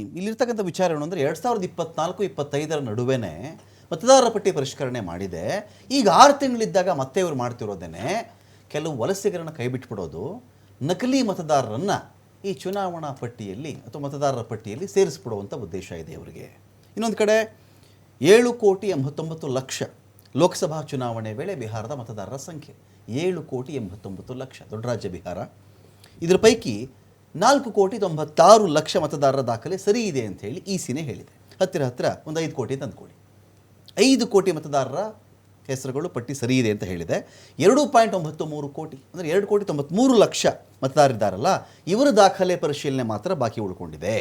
ಇಲ್ಲಿರ್ತಕ್ಕಂಥ ವಿಚಾರ ಏನು ಅಂದರೆ ಎರಡು ಸಾವಿರದ ಇಪ್ಪತ್ನಾಲ್ಕು, ಇಪ್ಪತ್ತೈದರ ನಡುವೆನೆ ಮತದಾರರ ಪಟ್ಟಿ ಪರಿಷ್ಕರಣೆ ಮಾಡಿದೆ. ಈಗ ಆರು ತಿಂಗಳಿದ್ದಾಗ ಮತ್ತೆ ಇವರು ಮಾಡ್ತಿರೋದೇನೆ. ಕೆಲವು ವಲಸಿಗರನ್ನು ಕೈಬಿಟ್ಬಿಡೋದು, ನಕಲಿ ಮತದಾರರನ್ನು ಈ ಚುನಾವಣಾ ಪಟ್ಟಿಯಲ್ಲಿ ಅಥವಾ ಮತದಾರರ ಪಟ್ಟಿಯಲ್ಲಿ ಸೇರಿಸ್ಬಿಡುವಂಥ ಉದ್ದೇಶ ಇದೆ ಇವರಿಗೆ. ಇನ್ನೊಂದು ಕಡೆ, ಏಳು ಕೋಟಿ ಎಂಬತ್ತೊಂಬತ್ತು ಲಕ್ಷ ಲೋಕಸಭಾ ಚುನಾವಣೆ ವೇಳೆ ಬಿಹಾರದ ಮತದಾರರ ಸಂಖ್ಯೆ. ಏಳು ಕೋಟಿ ಎಂಬತ್ತೊಂಬತ್ತು ಲಕ್ಷ. ದೊಡ್ಡ ರಾಜ್ಯ ಬಿಹಾರ. ಇದರ ಪೈಕಿ ನಾಲ್ಕು ಕೋಟಿ ತೊಂಬತ್ತಾರು ಲಕ್ಷ ಮತದಾರರ ದಾಖಲೆ ಸರಿ ಇದೆ ಅಂತ ಹೇಳಿ ಇ ಸಿನೇ ಹೇಳಿದೆ. ಹತ್ತಿರ ಹತ್ತಿರ ಒಂದು ಐದು ಕೋಟಿ ತಂದುಕೊಡಿ. ಐದು ಕೋಟಿ ಮತದಾರರ ಹೆಸರುಗಳು, ಪಟ್ಟಿ ಸರಿ ಇದೆ ಅಂತ ಹೇಳಿದೆ. ಎರಡು ಪಾಯಿಂಟ್ ಒಂಬತ್ತು ಮೂರು ಕೋಟಿ, ಅಂದರೆ ಎರಡು ಕೋಟಿ ತೊಂಬತ್ತ್ಮೂರು ಲಕ್ಷ ಮತದಾರರಿದ್ದಾರಲ್ಲ, ಇವರ ದಾಖಲೆ ಪರಿಶೀಲನೆ ಮಾತ್ರ ಬಾಕಿ ಉಳ್ಕೊಂಡಿದೆ.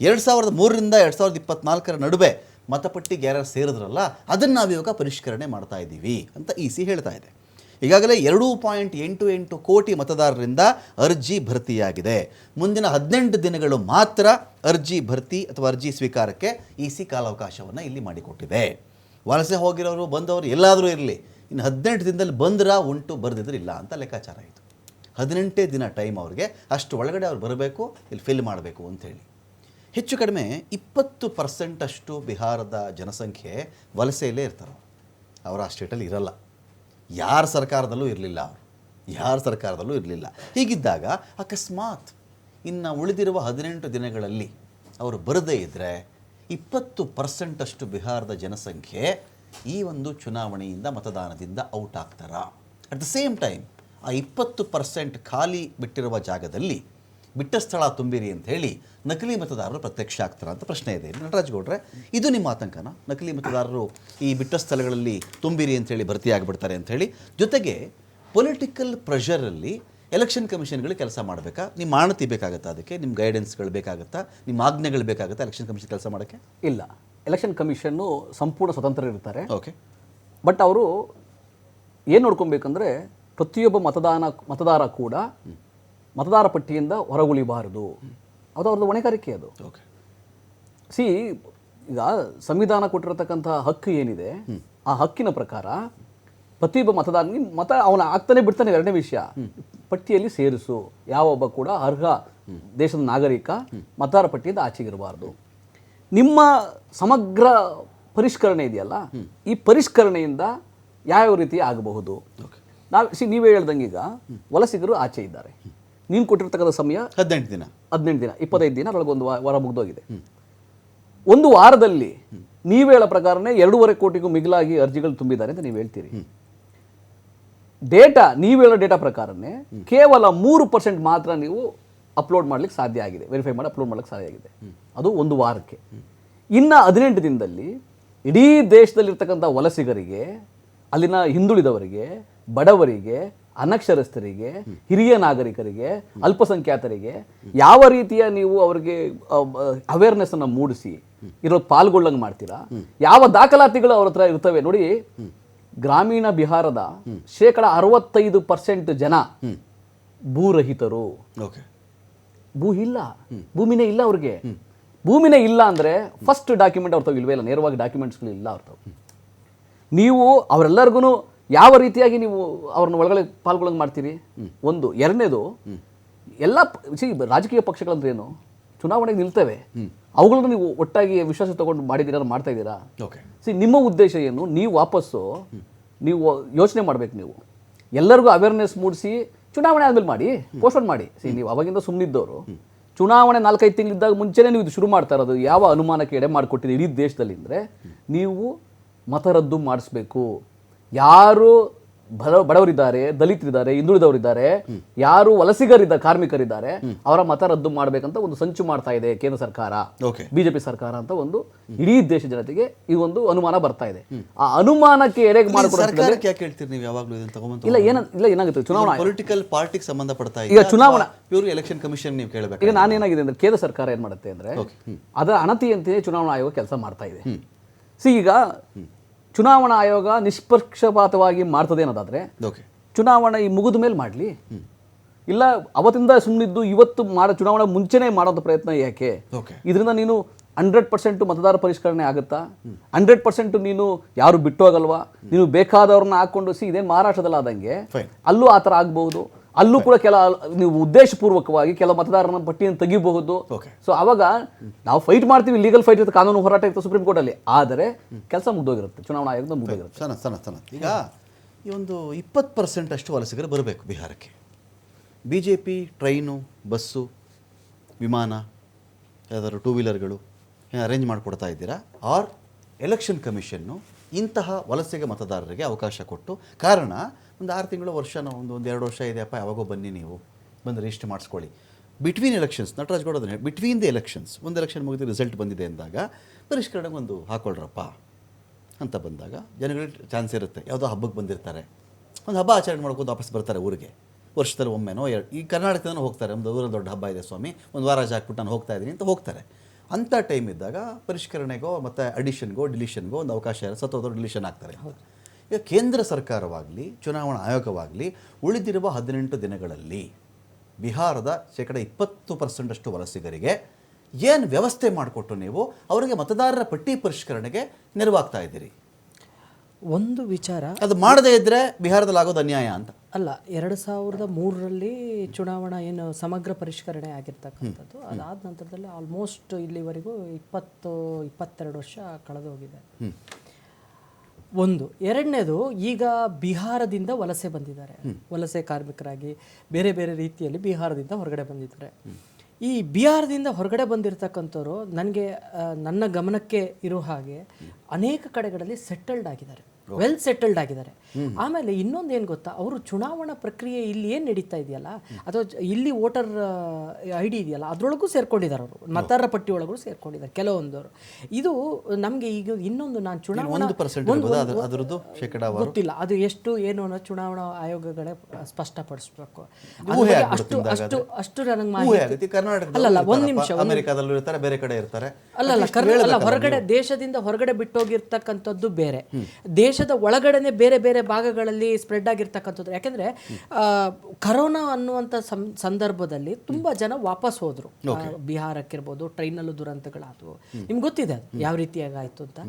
ಎರಡು ಸಾವಿರದ ಮೂರರಿಂದ ಎರಡು ಸಾವಿರದ ಇಪ್ಪತ್ನಾಲ್ಕರ ನಡುವೆ ಮತಪಟ್ಟಿಗೆ ಯಾರು ಸೇರಿದ್ರಲ್ಲ, ಅದನ್ನು ನಾವಿವಾಗ ಪರಿಷ್ಕರಣೆ ಮಾಡ್ತಾ ಇದ್ದೀವಿ ಅಂತ ಇ ಸಿ ಹೇಳ್ತಾ ಇದೆ. ಈಗಾಗಲೇ ಎರಡು ಪಾಯಿಂಟ್ ಎಂಟು ಎಂಟು ಕೋಟಿ ಮತದಾರರಿಂದ ಅರ್ಜಿ ಭರ್ತಿಯಾಗಿದೆ. ಮುಂದಿನ ಹದಿನೆಂಟು ದಿನಗಳು ಮಾತ್ರ ಅರ್ಜಿ ಭರ್ತಿ ಅಥವಾ ಅರ್ಜಿ ಸ್ವೀಕಾರಕ್ಕೆ ಇ ಸಿ ಕಾಲಾವಕಾಶವನ್ನು ಇಲ್ಲಿ ಮಾಡಿಕೊಟ್ಟಿದೆ. ವಲಸೆ ಹೋಗಿರೋರು, ಬಂದವರು ಎಲ್ಲಾದರೂ ಇರಲಿ, ಇನ್ನು ಹದಿನೆಂಟು ದಿನದಲ್ಲಿ ಬಂದ್ರ, ಉಂಟು, ಬರೆದಿದ್ರೆ ಇಲ್ಲ ಅಂತ ಲೆಕ್ಕಾಚಾರ ಆಯಿತು. ಹದಿನೆಂಟೇ ದಿನ ಟೈಮ್ ಅವ್ರಿಗೆ ಅಷ್ಟು ಒಳಗಡೆ ಅವ್ರು ಬರಬೇಕು, ಇಲ್ಲಿ ಫಿಲ್ ಮಾಡಬೇಕು ಅಂಥೇಳಿ ಹೆಚ್ಚು ಕಡಿಮೆ ಇಪ್ಪತ್ತು ಪರ್ಸೆಂಟಷ್ಟು ಬಿಹಾರದ ಜನಸಂಖ್ಯೆ ವಲಸೆಯಲ್ಲೇ ಇರ್ತಾರೆ. ಅವರು ಆ ಸ್ಟೇಟಲ್ಲಿ ಇರಲ್ಲ. ಯಾರ ಸರ್ಕಾರದಲ್ಲೂ ಇರಲಿಲ್ಲ ಅವರು. ಯಾರ ಸರ್ಕಾರದಲ್ಲೂ ಇರಲಿಲ್ಲ. ಹೀಗಿದ್ದಾಗ ಅಕಸ್ಮಾತ್ ಇನ್ನು ಉಳಿದಿರುವ ಹದಿನೆಂಟು ದಿನಗಳಲ್ಲಿ ಅವರು ಬರದೇ ಇದ್ದರೆ ಇಪ್ಪತ್ತು ಪರ್ಸೆಂಟಷ್ಟು ಬಿಹಾರದ ಜನಸಂಖ್ಯೆ ಈ ಒಂದು ಚುನಾವಣೆಯಿಂದ ಮತದಾನದಿಂದ ಔಟ್ ಆಗ್ತಾರಾ? ಅಟ್ ದ ಸೇಮ್ ಟೈಮ್ ಆ ಇಪ್ಪತ್ತು ಪರ್ಸೆಂಟ್ ಖಾಲಿ ಬಿಟ್ಟಿರುವ ಜಾಗದಲ್ಲಿ ಬಿಟ್ಟ ಸ್ಥಳ ತುಂಬಿರಿ ಅಂತ ಹೇಳಿ ನಕಲಿ ಮತದಾರರು ಪ್ರತ್ಯಕ್ಷ ಆಗ್ತಾರ ಅಂತ ಪ್ರಶ್ನೆ ಇದೆ. ನಟರಾಜ್ ಗೌಡ್ರೆ ಇದು ನಿಮ್ಮ ಆತಂಕನ? ನಕಲಿ ಮತದಾರರು ಈ ಬಿಟ್ಟ ಸ್ಥಳಗಳಲ್ಲಿ ತುಂಬಿರಿ ಅಂತೇಳಿ ಅಂತ ಹೇಳಿ. ಜೊತೆಗೆ ಪೊಲಿಟಿಕಲ್ ಪ್ರೆಷರಲ್ಲಿ ಎಲೆಕ್ಷನ್ ಕಮಿಷನ್ಗಳು ಕೆಲಸ ಮಾಡಬೇಕಾ? ನಿಮ್ಮ ಮಾಣತಿ ಬೇಕಾಗುತ್ತಾ ಅದಕ್ಕೆ? ನಿಮ್ಮ ಗೈಡೆನ್ಸ್ಗಳು ಬೇಕಾಗುತ್ತಾ? ನಿಮ್ಮ ಆಜ್ಞೆಗಳು ಬೇಕಾಗುತ್ತಾ ಎಲೆಕ್ಷನ್ ಕಮಿಷನ್ ಕೆಲಸ ಮಾಡೋಕ್ಕೆ? ಇಲ್ಲ. ಎಲೆಕ್ಷನ್ ಕಮಿಷನ್ನು ಸಂಪೂರ್ಣ ಸ್ವತಂತ್ರ ಇರ್ತಾರೆ. ಓಕೆ ಬಟ್ ಅವರು ಏನು ನೋಡ್ಕೊಬೇಕಂದ್ರೆ ಪ್ರತಿಯೊಬ್ಬ ಮತದಾನ ಮತದಾರ ಕೂಡ ಮತದಾರ ಪಟ್ಟಿಯಿಂದ ಹೊರಗುಳಿಬಾರದು. ಅದು ಅವ್ರದ್ದು ಹೊಣೆಗಾರಿಕೆ ಅದು. ಓಕೆ ಸಿ ಈಗ ಸಂವಿಧಾನ ಕೊಟ್ಟಿರತಕ್ಕಂಥ ಹಕ್ಕು ಏನಿದೆ ಆ ಹಕ್ಕಿನ ಪ್ರಕಾರ ಪ್ರತಿಯೊಬ್ಬ ಮತದಾರನಿಗೆ ಮತ ಅವನ ಆಗ್ತಾನೆ ಬಿಡ್ತಾನೆ ಎರಡನೇ ವಿಷಯ. ಪಟ್ಟಿಯಲ್ಲಿ ಸೇರಿಸು. ಯಾವೊಬ್ಬ ಕೂಡ ಅರ್ಹ ದೇಶದ ನಾಗರಿಕ ಮತದಾರ ಪಟ್ಟಿಯಿಂದ ಆಚೆಗಿರಬಾರ್ದು. ನಿಮ್ಮ ಸಮಗ್ರ ಪರಿಷ್ಕರಣೆ ಇದೆಯಲ್ಲ ಈ ಪರಿಷ್ಕರಣೆಯಿಂದ ಯಾವ್ಯಾವ ರೀತಿ ಆಗಬಹುದು? ಓಕೆ ನಾವು ಸಿ ನೀವೇ ಹೇಳ್ದಂಗೆ ಈಗ ವಲಸಿಗರು ಆಚೆ ಇದ್ದಾರೆ. ನೀನು ಕೊಟ್ಟಿರ್ತಕ್ಕಂಥ ಸಮಯ ಹದಿನೆಂಟು ದಿನ. ಹದಿನೆಂಟು ದಿನ ಇಪ್ಪತ್ತೈದು ದಿನ ಅದರೊಳಗೆ ಒಂದು ವಾರ ಮುಗ್ದೋಗಿದೆ. ಒಂದು ವಾರದಲ್ಲಿ ನೀವು ಹೇಳೋ ಪ್ರಕಾರನೇ ಎರಡೂವರೆ ಕೋಟಿಗೂ ಮಿಗಿಲಾಗಿ ಅರ್ಜಿಗಳು ತುಂಬಿದ್ದಾರೆ ಅಂತ ನೀವು ಹೇಳ್ತೀರಿ. ಡೇಟಾ ನೀವು ಹೇಳೋ ಡೇಟಾ ಪ್ರಕಾರನೇ ಕೇವಲ ಮೂರು ಪರ್ಸೆಂಟ್ ಮಾತ್ರ ನೀವು ಅಪ್ಲೋಡ್ ಮಾಡ್ಲಿಕ್ಕೆ ಸಾಧ್ಯ ಆಗಿದೆ ವೆರಿಫೈ ಮಾಡಿ ಅಪ್ಲೋಡ್ ಮಾಡಲಿಕ್ಕೆ ಸಾಧ್ಯ ಆಗಿದೆ. ಅದು ಒಂದು ವಾರಕ್ಕೆ. ಇನ್ನು ಹದಿನೆಂಟು ದಿನದಲ್ಲಿ ಇಡೀ ದೇಶದಲ್ಲಿರ್ತಕ್ಕಂಥ ವಲಸಿಗರಿಗೆ ಅಲ್ಲಿನ ಹಿಂದುಳಿದವರಿಗೆ ಬಡವರಿಗೆ ಅನಕ್ಷರಸ್ಥರಿಗೆ ಹಿರಿಯ ನಾಗರಿಕರಿಗೆ ಅಲ್ಪಸಂಖ್ಯಾತರಿಗೆ ಯಾವ ರೀತಿಯ ನೀವು ಅವರಿಗೆ ಅವೇರ್ನೆಸ್ ಅನ್ನ ಮೂಡಿಸಿ ಇರೋ ಪಾಲ್ಗೊಳ್ಳಂಗೆ ಮಾಡ್ತೀರಾ? ಯಾವ ದಾಖಲಾತಿಗಳು ಅವ್ರ ಹತ್ರ ಇರ್ತವೆ ನೋಡಿ ಗ್ರಾಮೀಣ ಬಿಹಾರದ ಶೇಕಡ ಅರವತ್ತೈದು ಪರ್ಸೆಂಟ್ ಜನ ಭೂರಹಿತರು. ಭೂ ಇಲ್ಲ. ಭೂಮಿನೇ ಇಲ್ಲ ಅವ್ರಿಗೆ. ಭೂಮಿನೇ ಇಲ್ಲ ಅಂದ್ರೆ ಫಸ್ಟ್ ಡಾಕ್ಯುಮೆಂಟ್ ಅವ್ರ ಇಲ್ವೇ ಇಲ್ಲ ನೇರವಾಗಿ ಡಾಕ್ಯುಮೆಂಟ್ಸ್ಗಳು ಇಲ್ಲ ಅವ್ರ ನೀವು ಅವರೆಲ್ಲರಿಗೂ ಯಾವ ರೀತಿಯಾಗಿ ನೀವು ಅವ್ರನ್ನ ಒಳಗಡೆ ಪಾಲ್ಗೊಳ್ಳಂಗೆ ಮಾಡ್ತೀರಿ? ಒಂದು ಎರಡನೇದು ಎಲ್ಲ ಸಿ ರಾಜಕೀಯ ಪಕ್ಷಗಳಂದ್ರೆ ಏನು? ಚುನಾವಣೆಗೆ ನಿಲ್ತವೆ. ಅವುಗಳನ್ನು ನೀವು ಒಟ್ಟಾಗಿ ವಿಶ್ವಾಸ ತಗೊಂಡು ಮಾಡಿದ್ದೀರಾ ಮಾಡ್ತಾ ಇದ್ದೀರಾ? ಓಕೆ. ಸಿ ನಿಮ್ಮ ಉದ್ದೇಶ ಏನು? ನೀವು ವಾಪಸ್ಸು ನೀವು ಯೋಚನೆ ಮಾಡ್ಬೇಕು ನೀವು. ಎಲ್ಲರಿಗೂ ಅವೇರ್ನೆಸ್ ಮೂಡಿಸಿ ಚುನಾವಣೆ ಆದ್ಮೇಲೆ ಮಾಡಿ ಪೋಸ್ಟ್ಪೋನ್ ಮಾಡಿ. ಸಿ ನೀವು ಅವಾಗಿಂದ ಸುಮ್ಮನಿದ್ದವರು ಚುನಾವಣೆ ನಾಲ್ಕೈದು ತಿಂಗಳಿದ್ದಾಗ ಮುಂಚೆನೇ ನೀವು ಇದು ಶುರು ಮಾಡ್ತಾ ಇರೋದು ಯಾವ ಅನುಮಾನಕ್ಕೆ ಎಡೆ ಮಾಡಿಕೊಟ್ಟಿದ್ದೀರಿ ಇಡೀ ದೇಶದಲ್ಲಿ ಅಂದರೆ ನೀವು ಮತರದ್ದು ಮಾಡಿಸ್ಬೇಕು. ಯಾರು ಬಡ ಬಡವರಿದ್ದಾರೆ ದಲಿತರಿದ್ದಾರೆ ಹಿಂದುಳಿದವರಿದ್ದಾರೆ ಯಾರು ವಲಸಿಗರಿದ್ದ ಕಾರ್ಮಿಕರಿದ್ದಾರೆ ಅವರ ಮತ ರದ್ದು ಮಾಡಬೇಕಂತ ಒಂದು ಸಂಚು ಮಾಡ್ತಾ ಇದೆ ಕೇಂದ್ರ ಸರ್ಕಾರ ಬಿಜೆಪಿ ಸರ್ಕಾರ ಅಂತ ಒಂದು ಇಡೀ ದೇಶ ಜನತೆಗೆ ಈ ಒಂದು ಅನುಮಾನ ಬರ್ತಾ ಇದೆ. ಆ ಅನುಮಾನಕ್ಕೆ ಎಡೆಗೆ ಹೇಳ್ತೀರಿ ನೀವು ಯಾವಾಗಲೂ ಇಲ್ಲ ಏನ ಇಲ್ಲ ಏನಾಗುತ್ತೆ? ಚುನಾವಣಾ ಪೊಲಿಟಿಕಲ್ ಪಾರ್ಟಿಗೆ ಸಂಬಂಧಪಡ್ತಾ ಈಗ ಚುನಾವಣಾ- ಪ್ಯೂರ್ ಎಲೆಕ್ಷನ್ ಕಮಿಷನ್ ನೀವು ಕೇಳಬೇಕು ಈಗ ನಾನೇನಾಗಿದೆ ಅಂದ್ರೆ ಕೇಂದ್ರ ಸರ್ಕಾರ ಏನ್ ಮಾಡುತ್ತೆ ಅಂದ್ರೆ. ಅದರ ಅಣತಿಯಂತೆಯೇ ಚುನಾವಣಾ ಆಯೋಗ ಕೆಲಸ ಮಾಡ್ತಾ ಇದೆ. ಸಿ ಈಗ ಚುನಾವಣಾ ಆಯೋಗ ನಿಷ್ಪಕ್ಷಪಾತವಾಗಿ ಮಾಡ್ತದೆ ಅನ್ನೋದಾದ್ರೆ ಚುನಾವಣೆ ಈ ಮುಗಿದ ಮೇಲೆ ಮಾಡಲಿ? ಇಲ್ಲ ಅವತ್ತಿಂದ ಸುಮ್ಮನಿದ್ದು ಇವತ್ತು ಮಾಡೋ ಚುನಾವಣೆ ಮುಂಚೆನೇ ಮಾಡೋದು ಪ್ರಯತ್ನ ಯಾಕೆ? ಇದರಿಂದ ನೀನು ಹಂಡ್ರೆಡ್ ಪರ್ಸೆಂಟ್ ಮತದಾರ ಪರಿಷ್ಕರಣೆ ಆಗುತ್ತಾ? ಹಂಡ್ರೆಡ್ ಪರ್ಸೆಂಟ್ ನೀನು ಯಾರು ಬಿಟ್ಟು ಹೋಗಲ್ವಾ? ನೀನು ಬೇಕಾದವ್ರನ್ನ ಹಾಕೊಂಡು ಸಿ ಇದೇನು ಮಹಾರಾಷ್ಟ್ರದಲ್ಲಿ ಆದಂಗೆ. ಅಲ್ಲೂ ಆ ಥರ ಆಗ್ಬಹುದು. ಅಲ್ಲೂ ಕೂಡ ಕೆಲ ನೀವು ಉದ್ದೇಶಪೂರ್ವಕವಾಗಿ ಕೆಲ ಮತದಾರನ ಪಟ್ಟಿಯನ್ನು ತೆಗಿಬಹುದು. ಸೊ ಅವಾಗ ನಾವು ಫೈಟ್ ಮಾಡ್ತೀವಿ ಲೀಗಲ್ ಫೈಟ್ ಇರುತ್ತೆ ಕಾನೂನು ಹೋರಾಟ ಇರುತ್ತೆ ಸುಪ್ರೀಂ ಕೋರ್ಟ್ ಅಲ್ಲಿ ಆದರೆ ಕೆಲಸ ಮುಗ್ದೋಗಿರುತ್ತೆ ಚುನಾವಣಾ ಆಯೋಗದ ಮುಗ್ದೋಗಿರುತ್ತೆ. ಸಣ್ಣ ಸನ ಸನ ಈಗ ಈ ಒಂದು ಇಪ್ಪತ್ತು ಪರ್ಸೆಂಟ್ ಅಷ್ಟು ವಲಸಿಗರು ಬರಬೇಕು ಬಿಹಾರಕ್ಕೆ. B J P train bus ವಿಮಾನ ಯಾವ್ದಾದ್ರು ಟೂ ವೀಲರ್ಗಳು ಅರೇಂಜ್ ಮಾಡಿಕೊಡ್ತಾ ಇದ್ದೀರಾ? ಆರ್ ಎಲೆಕ್ಷನ್ ಕಮಿಷನ್ನು ಇಂತಹ ವಲಸೆಗೆ ಮತದಾರರಿಗೆ ಅವಕಾಶ ಕೊಟ್ಟು ಕಾರಣ ಒಂದು ಆರು ತಿಂಗಳು ವರ್ಷನೋ ಒಂದು ಒಂದು ಎರಡು ವರ್ಷ ಇದೆಯಪ್ಪ ಯಾವಾಗೋ ಬನ್ನಿ ನೀವು. ಬಂದು ರಿಜಿಸ್ಟರ್ ಮಾಡಿಸ್ಕೊಳ್ಳಿ. ಬಿಟ್ವೀನ್ ಎಲೆಕ್ಷನ್ಸ್ ನಟರಾಜ್ ಗೌಡ ಅದನ್ನ ಬಿಟ್ವೀನ್ ದಿ ಎಲೆಕ್ಷನ್ಸ್ ಒಂದು ಎಲೆಕ್ಷನ್ ಮುಗಿದು ರಿಸಲ್ಟ್ ಬಂದಿದೆ ಅಂದಾಗ ಪರಿಷ್ಕರಣೆಗೆ ಒಂದು ಹಾಕೊಳ್ರಪ್ಪ. ಅಂತ ಬಂದಾಗ ಜನಗಳಿಗೆ ಚಾನ್ಸ್ ಇರುತ್ತೆ. ಯಾವುದೋ ಹಬ್ಬಕ್ಕೆ ಬಂದಿರ್ತಾರೆ. ಒಂದು ಹಬ್ಬ ಆಚರಣೆ ಮಾಡ್ಕೊಂಡು ವಾಪಸ್ ಬರ್ತಾರೆ ಊರಿಗೆ. ವರ್ಷದಲ್ಲಿ ಒಮ್ಮೆನೋ ಎರಡು, ಈ ಕರ್ನಾಟಕದನೂ ಹೋಗ್ತಾರೆ. ಒಂದು ಊರಲ್ಲಿ ದೊಡ್ಡ ಹಬ್ಬ ಇದೆ ಸ್ವಾಮಿ. ಒಂದು ವಾರ ಹಾಕ್ಬಿಟ್ಟು ನಾನು ಹೋಗ್ತಾ ಇದ್ದೀನಿ ಅಂತ ಹೋಗ್ತಾರೆ. ಅಂಥ ಟೈಮ್ ಇದ್ದಾಗ ಪರಿಷ್ಕರಣೆಗೋ ಮತ್ತು ಅಡಿಷನ್ಗೋ ಡಿಲಿಷನ್ಗೋ ಒಂದು ಅವಕಾಶ ಇರೋ ಸತ್ತೋದ್ರು ಡಿಲಿಷನ್ ಆಗ್ತಾರೆ ಅಂತ. ಈಗ ಕೇಂದ್ರ ಸರ್ಕಾರವಾಗಲಿ ಚುನಾವಣಾ ಆಯೋಗವಾಗಲಿ ಉಳಿದಿರುವ ಹದಿನೆಂಟು ದಿನಗಳಲ್ಲಿ ಬಿಹಾರದ ಶೇಕಡ ಇಪ್ಪತ್ತು ಪರ್ಸೆಂಟಷ್ಟು ವಲಸಿಗರಿಗೆ ಏನು ವ್ಯವಸ್ಥೆ ಮಾಡಿಕೊಟ್ಟು ನೀವು ಅವರಿಗೆ ಮತದಾರರ ಪಟ್ಟಿ ಪರಿಷ್ಕರಣೆಗೆ ನೆರವಾಗ್ತಾ ಇದ್ದೀರಿ? ಒಂದು ವಿಚಾರ ಅದು ಮಾಡದೇ ಇದ್ದರೆ ಬಿಹಾರದಲ್ಲಿ ಆಗೋದು ಅನ್ಯಾಯ ಅಂತ. ಅಲ್ಲ ಎರಡು ಸಾವಿರದ ಮೂರರಲ್ಲಿ ಚುನಾವಣಾ ಏನು ಸಮಗ್ರ ಪರಿಷ್ಕರಣೆ ಆಗಿರ್ತಕ್ಕಂಥದ್ದು ಅದಾದ ನಂತರದಲ್ಲಿ ಆಲ್ಮೋಸ್ಟ್ ಇಲ್ಲಿವರೆಗೂ ಇಪ್ಪತ್ತು ಇಪ್ಪತ್ತೆರಡು ವರ್ಷ ಕಳೆದೋಗಿದೆ. ಒಂದು. ಎರಡನೇದು ಈಗ ಬಿಹಾರದಿಂದ ವಲಸೆ ಬಂದಿದ್ದಾರೆ. ವಲಸೆ ಕಾರ್ಮಿಕರಾಗಿ ಬೇರೆ ಬೇರೆ ರೀತಿಯಲ್ಲಿ ಬಿಹಾರದಿಂದ ಹೊರಗಡೆ ಬಂದಿದ್ದಾರೆ. ಈ ಬಿಹಾರದಿಂದ ಹೊರಗಡೆ ಬಂದಿರತಕ್ಕಂಥವ್ರು ನನಗೆ ನನ್ನ ಗಮನಕ್ಕೆ ಇರೋ ಹಾಗೆ ಅನೇಕ ಕಡೆಗಳಲ್ಲಿ ಸೆಟಲ್ಡ್ ಆಗಿದ್ದಾರೆ. ವೆಲ್ ಸೆಟಲ್ಡ್ ಆಗಿದ್ದಾರೆ. ಆಮೇಲೆ ಇನ್ನೊಂದು ಏನು ಗೊತ್ತಾ? ಅವರು ಚುನಾವಣಾ ಪ್ರಕ್ರಿಯೆ ಇಲ್ಲಿ ಏನು ನಡೀತಾ ಇದೆಯಲ್ಲ? ಅಥವಾ ಇಲ್ಲಿ ವೋಟರ್ ಐ ಡಿ ಇದೆಯಲ್ಲ ಅದರೊಳಗೂ ಸೇರ್ಕೊಂಡಿದ್ದಾರೆ ಅವರು. ಮತದಾರರ ಪಟ್ಟಿಯೊಳಗೂ ಒಳಗೂ ಸೇರ್ಕೊಂಡಿದ್ದಾರೆ ಕೆಲವೊಂದವರು. ಇದು ನಮಗೆ ಈಗ ಇನ್ನೊಂದು ನಾನು ಚುನಾವಣಾ ಗೊತ್ತಿಲ್ಲ. ಅದು ಎಷ್ಟು ಏನು ಅನ್ನೋ ಚುನಾವಣಾ ಆಯೋಗಗಳೇ ಸ್ಪಷ್ಟಪಡಿಸ್ಬೇಕು. ಅಷ್ಟು ಅಷ್ಟು ಅಷ್ಟು ನನಗೆ ಮಾಹಿತಿ ಅಲ್ಲಲ್ಲ ಒಂದ್ ನಿಮಿಷ ಅಮೆರಿಕಾದಲ್ಲೂ ಇರ್ತಾರೆ ಬೇರೆ ಕಡೆ ಇರ್ತಾರೆ. ಅಲ್ಲಲ್ಲ ಹೊರಗಡೆ ದೇಶದಿಂದ ಹೊರಗಡೆ ಬಿಟ್ಟೋಗಿರ್ತಕ್ಕಂಥದ್ದು ಬೇರೆ. ದೇಶದ ಒಳಗಡೆ ಬೇರೆ ಬೇರೆ ಭಾಗಗಳಲ್ಲಿ ಸ್ಪ್ರೆಡ್ ಆಗಿರ್ತಕ್ಕಂಥದ್ದು. ಯಾಕಂದ್ರೆ ಕರೋನಾ ಅನ್ನುವಂಥ ಸಂದರ್ಭದಲ್ಲಿ ತುಂಬಾ ಜನ ವಾಪಸ್ ಹೋದ್ರು. ಬಿಹಾರಕ್ಕಿರ್ಬೋದು ಟ್ರೈನಲ್ಲೂ ದುರಂತಗಳಾದವು. ನಿಮ್ಗೆ ಗೊತ್ತಿದೆ ಅದು? ಯಾವ ರೀತಿಯಾಗಿ ಆಯ್ತು ಅಂತ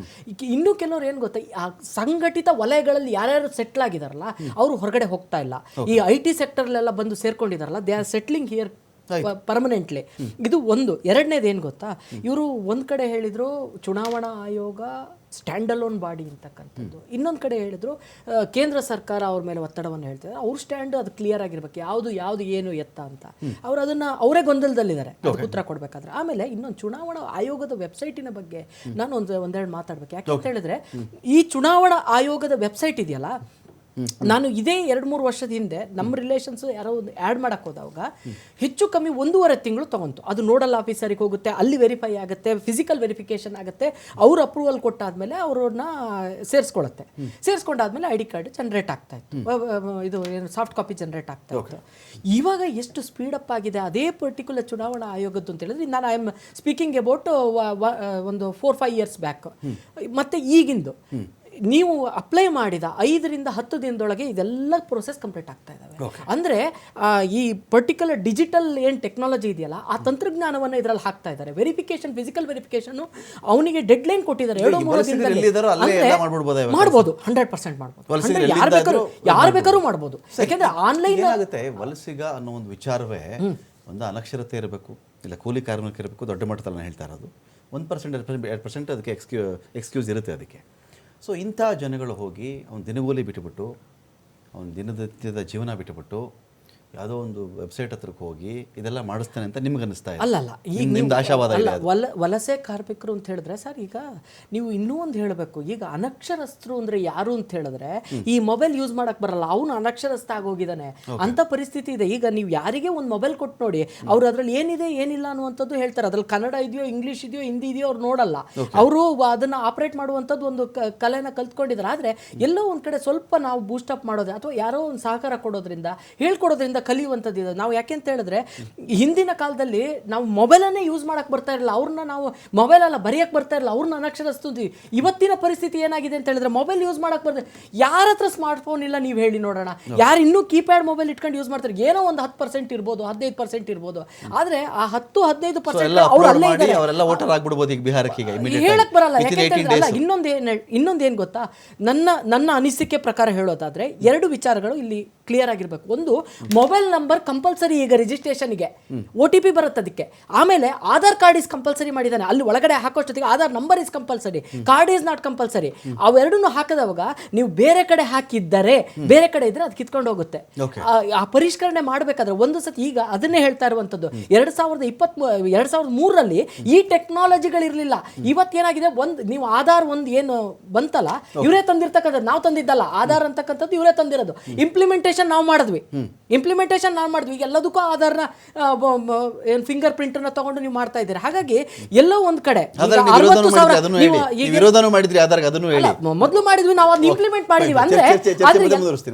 ಇನ್ನು ಕೆಲವರು ಕೆಲವ್ರು ಏನು ಗೊತ್ತಾ ಆ ಸಂಘಟಿತ ವಲಯಗಳಲ್ಲಿ ಯಾರ್ಯಾರು ಸೆಟ್ಲ್ ಆಗಿದಾರಲ್ಲ ಅವರು ಹೊರಗಡೆ ಹೋಗ್ತಾ ಇಲ್ಲ. ಈ ಐ ಟಿ ಸೆಕ್ಟರ್ಲೆಲ್ಲ ಬಂದು ಸೇರ್ಕೊಂಡಿದಾರಲ್ಲ they are settling here permanently ಇದು ಒಂದು. ಎರಡನೇದು ಏನು ಗೊತ್ತಾ ಇವರು ಒಂದು ಕಡೆ ಹೇಳಿದ್ರು ಚುನಾವಣಾ ಆಯೋಗ ಸ್ಟ್ಯಾಂಡ್ ಅಲೋನ್ ಬಾಡಿ ಅಂತಕ್ಕಂಥದ್ದು. ಇನ್ನೊಂದು ಕಡೆ ಹೇಳಿದ್ರು ಕೇಂದ್ರ ಸರ್ಕಾರ ಅವ್ರ ಮೇಲೆ ಒತ್ತಡವನ್ನು ಹೇಳ್ತಿದ್ದಾರೆ. ಅವ್ರ ಸ್ಟ್ಯಾಂಡ್ ಅದು ಕ್ಲಿಯರ್ ಆಗಿರ್ಬೇಕು. ಯಾವುದು ಯಾವುದು ಏನು ಎತ್ತ ಅಂತ. ಅವ್ರು ಅದನ್ನ ಅವರೇ ಗೊಂದಲದಲ್ಲಿದ್ದಾರೆ. ಉತ್ತರ ಕೊಡ್ಬೇಕಾದ್ರೆ. ಆಮೇಲೆ ಇನ್ನೊಂದು ಚುನಾವಣಾ ಆಯೋಗದ ವೆಬ್ಸೈಟಿನ ಬಗ್ಗೆ ನಾನು ಒಂದು ಒಂದೆರಡು ಮಾತಾಡ್ಬೇಕು. ಯಾಕೆ ಅಂತ ಹೇಳಿದ್ರೆ ಈ ಚುನಾವಣಾ ಆಯೋಗದ ವೆಬ್ಸೈಟ್ ಇದೆಯಲ್ಲ ನಾನು ಇದೇ ಎರಡು ಮೂರು ವರ್ಷದ ಹಿಂದೆ ನಮ್ಮ ರಿಲೇಷನ್ಸ್ ಯಾರೋ ಒಂದು ಆ್ಯಡ್ ಮಾಡಕ್ಕೆ ಹೋದಾಗ ಹೆಚ್ಚು ಕಮ್ಮಿ ಒಂದೂವರೆ ತಿಂಗಳು ತೊಗೊಂತು. ಅದು ನೋಡಲ್ ಆಫೀಸರಿಗೆ ಹೋಗುತ್ತೆ ಅಲ್ಲಿ ವೆರಿಫೈ ಆಗುತ್ತೆ ಫಿಸಿಕಲ್ ವೆರಿಫಿಕೇಶನ್ ಆಗುತ್ತೆ. ಅವ್ರು ಅಪ್ರೂವಲ್ ಕೊಟ್ಟಾದ್ಮೇಲೆ ಅವ್ರನ್ನ ಸೇರಿಸ್ಕೊಳತ್ತೆ. ಸೇರಿಸ್ಕೊಂಡಾದ್ಮೇಲೆ ಐ ಡಿ ಕಾರ್ಡ್ ಜನರೇಟ್ ಆಗ್ತಾ ಇತ್ತು. ಇದು ಏನು ಸಾಫ್ಟ್ ಕಾಪಿ ಜನ್ರೇಟ್ ಆಗ್ತಾ ಇತ್ತು. ಇವಾಗ ಎಷ್ಟು ಸ್ಪೀಡಪ್ ಆಗಿದೆ ಅದೇ ಪರ್ಟಿಕ್ಯುಲರ್ ಚುನಾವಣಾ ಆಯೋಗದ್ದು ಅಂತ ಹೇಳಿದ್ರೆ ನಾನು ಐ ಆಮ್ ಸ್ಪೀಕಿಂಗ್ ಅಬೌಟ್ ಒಂದು ಫೋರ್ ಫೈವ್ ಇಯರ್ಸ್ ಬ್ಯಾಕ್ ಮತ್ತೆ ಈಗಿಂದು. ನೀವು ಅಪ್ಲೈ ಮಾಡಿದ ಐದರಿಂದ ಹತ್ತು ದಿನದೊಳಗೆ ಇದೆಲ್ಲ ಪ್ರೊಸೆಸ್ ಕಂಪ್ಲೀಟ್ ಆಗ್ತಾ ಇದ್ದಾವೆ ಅಂದ್ರೆ ಈ ಪರ್ಟಿಕ್ಯುಲರ್ ಡಿಜಿಟಲ್ ಏನು ಟೆಕ್ನಾಲಜಿ ಇದೆಯಲ್ಲ ಆ ತಂತ್ರಜ್ಞಾನವನ್ನು ಇದರಲ್ಲಿ ಹಾಕ್ತಾ ಇದ್ದಾರೆ ವೆರಿಫಿಕೇಶನ್ ಫಿಸಿಕಲ್ ವೆರಿಫಿಕೇಶನ್ ಅವನಿಗೆ ಡೆಡ್ ಲೈನ್ ಕೊಟ್ಟಿದ್ದಾರೆ ಎರಡು ಮೂರು ದಿನದಲ್ಲಿ. ಮಾಡ್ಬೋದು ಹಂಡ್ರೆಡ್ ಪರ್ಸೆಂಟ್ ಮಾಡ್ಬೋದು. ಯಾರು ಬೇಕಾದ್ರೂ ಯಾರು ಬೇಕಾದ್ರೂ ಮಾಡ್ಬೋದು. ಯಾಕೆಂದ್ರೆ ಆನ್ಲೈನ್ ಆಗುತ್ತೆ ವಲಸಿಗ ಅನ್ನೋ ಒಂದು ವಿಚಾರವೇ ಒಂದು ಅನಕ್ಷರತೆ ಇರಬೇಕು ಇಲ್ಲ ಕೂಲಿ ಕಾರ್ಮಿಕ ಇರಬೇಕು ದೊಡ್ಡ ಮಟ್ಟದಲ್ಲಿ ಹೇಳ್ತಾ ಇರೋದು. ಒಂದು ಪರ್ಸೆಂಟ್ ಎರಡು ಪರ್ಸೆಂಟ್ ಎರಡು ಪರ್ಸೆಂಟ್ ಅದಕ್ಕೆ ಎಕ್ಸ್ಕ್ಯೂ ಎಕ್ಸ್ಕ್ಯೂಸ್ ಇರುತ್ತೆ ಅದಕ್ಕೆ. ಸೊ ಇಂಥ ಜನಗಳು ಹೋಗಿ ಅವ್ನು ದಿನಗೂಲಿ ಬಿಟ್ಟುಬಿಟ್ಟು ಅವ್ನ ದಿನನಿತ್ಯದ ಜೀವನ ಬಿಟ್ಟುಬಿಟ್ಟು ಯಾವುದೋ ಒಂದು ವೆಬ್ಸೈಟ್ ಹತ್ರಕ್ಕೆ ಹೋಗಿ ಇದೆಲ್ಲ ಮಾಡಿಸ್ತಾನೆ ಅಂತ ನಿಮ್ಗೆ ಅನಿಸ್ತಾ ಇದೆ? ಅಲ್ಲ ಈಗ ನಿಮ್- ನಿಮ್ದು ಆಶಾವಾದ ಅಲ್ಲ, ವಲ ವಲಸೆ ಕಾರ್ಮಿಕರು ಅಂತ ಹೇಳಿದ್ರೆ ಸರ್ ಈಗ ನೀವು ಇನ್ನೂ ಒಂದು ಹೇಳಬೇಕು ಈಗ ಅನಕ್ಷರಸ್ಥರು ಅಂದ್ರೆ ಯಾರು ಅಂತ ಹೇಳಿದ್ರೆ ಈ ಮೊಬೈಲ್ ಯೂಸ್ ಮಾಡಕ್ ಬರಲ್ಲ ಅವನು ಅನಕ್ಷರಸ್ಥ ಆಗೋಗಿದ್ದಾನೆ. ಅಂತ ಪರಿಸ್ಥಿತಿ ಇದೆ. ಈಗ ನೀವು ಯಾರಿಗೆ ಒಂದು ಮೊಬೈಲ್ ಕೊಟ್ಟು ನೋಡಿ ಅವ್ರು ಅದ್ರಲ್ಲಿ ಏನಿದೆ ಏನಿಲ್ಲ ಅನ್ನುವಂಥದ್ದು ಹೇಳ್ತಾರೆ. ಅದ್ರಲ್ಲಿ ಕನ್ನಡ ಇದೆಯೋ ಇಂಗ್ಲೀಷ್ ಇದೆಯೋ ಹಿಂದಿ ಇದೆಯೋ ಅವ್ರು ನೋಡಲ್ಲ. ಅವರು ಅದನ್ನ ಆಪರೇಟ್ ಮಾಡುವಂಥದ್ದು ಒಂದು ಕಲೆನ ಕಲ್ತ್ಕೊಂಡಿದ್ದಾರೆ. ಆದ್ರೆ ಎಲ್ಲೋ ಒಂದ್ ಕಡೆ ಸ್ವಲ್ಪ ನಾವು ಬೂಸ್ಟ್ ಅಪ್ ಮಾಡೋದು ಅಥವಾ ಯಾರೋ ಒಂದು ಸಹಕಾರ ಕೊಡೋದ್ರಿಂದ ಹೇಳ್ಕೊಡೋದ್ರಿಂದ ಕಲಿಯುವಂಥದ್ದು ಇದೆ. ನಾವು ಯಾಕೆ ಅಂತ ಹೇಳಿದ್ರೆ ಹಿಂದಿನ ಕಾಲದಲ್ಲಿ ನಾವು ಮೊಬೈಲನ್ನೇ ಯೂಸ್ ಮಾಡೋಕ್ಕೆ ಬರ್ತಾ ಇರಲಿಲ್ಲ. ಅವ್ರನ್ನ ನಾವು ಮೊಬೈಲ್ ಅಲ್ಲ ಬರೆಯಕ್ ಬರ್ತಾ ಇರಲಿಲ್ಲ. ಅವ್ರನ್ನ ಅನಕ್ಷರಸ್ತಿದ್ವಿ. ಇವತ್ತಿನ ಪರಿಸ್ಥಿತಿ ಏನಾಗಿದೆ ಅಂತ ಹೇಳಿದ್ರೆ ಮೊಬೈಲ್ ಯೂಸ್ ಮಾಡೋಕ್ಕೆ ಬರ್ತಾರೆ ಯಾರ ಹತ್ರ ಸ್ಮಾರ್ಟ್ ಫೋನ್ ಇಲ್ಲ ನೀವು ಹೇಳಿ ನೋಡೋಣ. ಯಾರು ಇನ್ನೂ ಕೀಪ್ಯಾಡ್ ಮೊಬೈಲ್ ಇಟ್ಕೊಂಡು ಯೂಸ್ ಮಾಡ್ತಾರೆ. ಏನೋ ಒಂದು ಹತ್ತು ಪರ್ಸೆಂಟ್ ಇರ್ಬೋದು ಹದಿನೈದು ಪರ್ಸೆಂಟ್ ಇರ್ಬೋದು. ಆದ್ರೆ ಆ ಹತ್ತು ಹದಿನೈದು ಪರ್ಸೆಂಟ್ ಅವ್ರು ಅಲ್ಲೇ ಇದ್ದಾರೆ. ಹೇಳಕ್. ಬರಲ್ಲ. ಇನ್ನೊಂದ್ ಏನ್ 18 ಹೇಳಿದ್ರೆ ಇನ್ನೊಂದು ಏನು ಇನ್ನೊಂದು ಏನು ಗೊತ್ತಾ? ನನ್ನ ನನ್ನ ಅನಿಸಿಕೆ ಪ್ರಕಾರ ಹೇಳೋದಾದ್ರೆ ಎರಡು ವಿಚಾರಗಳು ಇಲ್ಲಿ ಕ್ಲಿಯರ್ ಆಗಿರ್ಬೇಕು. ಒಂದು ಮೊಬೈಲ್ ಮೊಬೈಲ್ ನಂಬರ್ ಕಂಪಲ್ಸರಿ ಈಗ ರಿಜಿಸ್ಟ್ರೇಷನ್ಗೆ ಒ ಟಿ ಪಿ ಬರುತ್ತೆ ಅದಕ್ಕೆ. ಆಮೇಲೆ ಆಧಾರ್ ಕಾರ್ಡ್ ಇಸ್ ಕಂಪಲ್ಸರಿ ಮಾಡಿದ್ದಾನೆ. ಅಲ್ಲಿ ಒಳಗಡೆ ಹಾಕೋಷ್ಟೊತ್ತಿಗೆ Aadhaar number is compulsory card is not compulsory ಅವೆರಡನ್ನೂ ಹಾಕಿದವಾಗ ನೀವು ಬೇರೆ ಕಡೆ ಹಾಕಿದ್ದರೆ ಬೇರೆ ಕಡೆ ಇದ್ರೆ ಅದು ಕಿತ್ಕೊಂಡು ಹೋಗುತ್ತೆ. ಆ- ಪರಿಷ್ಕರಣೆ ಮಾಡಬೇಕಾದ್ರೆ ಒಂದು ಸತಿ ಈಗ ಅದನ್ನೇ ಹೇಳ್ತಾ ಇರುವಂತದ್ದು. ಎರಡ್ ಸಾವಿರದ ಇಪ್ಪತ್ತ್ ಎರಡ್ ಸಾವಿರದ ಮೂರರಲ್ಲಿ ಈ ಟೆಕ್ನಾಲಜಿಗಳಿರ್ಲಿಲ್ಲ ಇವತ್ತೇನಾಗಿದೆ ಒಂದು ನೀವು ಆಧಾರ್ ಒಂದು ಏನು ಬಂತಲ್ಲ ಇವರೇ ತಂದಿರ್ತಕ್ಕಂಥದ್ದು. ನಾವು ತಂದಿದ್ದಲ್ಲ. ಆಧಾರ್ ಅಂತಕ್ಕಂಥದ್ದು ಇವರೇ ತಂದಿರೋದು. ಇಂಪ್ಲಿಮೆಂಟೇಷನ್ ನಾವು ಮಾಡಿದ್ವಿ. ಇಂಪ್ಲಿಮೆಂಟೇಷನ್ ನಾನು ಮಾಡಿದ್ವಿ ಈಗ ಎಲ್ಲದಕ್ಕೂ ಆಧಾರ್ನ ಏನು ಫಿಂಗರ್ ಪ್ರಿಂಟ್ ಅನ್ನ ತಗೊಂಡು ನೀವು ಮಾಡ್ತಾ ಇದ್ದೀರಿ? ಹಾಗಾಗಿ ಎಲ್ಲೋ ಒಂದ್ ಕಡೆ ಈಗ ಆದ್ರೆ ನೀವು ವಿರೋಧನೂ 60,000 ಮಾಡಿದ್ರಿ ಅದನ್ನು ಹೇಳಿ. ನೀವು ನೀವು ಈಗ ವಿರೋಧನೂ ಮಾಡಿದ್ರಿ ಆಧಾರ್ಗೆ ಅದನ್ನು ಹೇಳಿ. ಮೊದಲು ಮಾಡಿದ್ವಿ ನಾವು ಅದನ್ನ ಇಂಪ್ಲಿಮೆಂಟ್ ಮಾಡಿದೀವಿ. ಅಂದ್ರೆ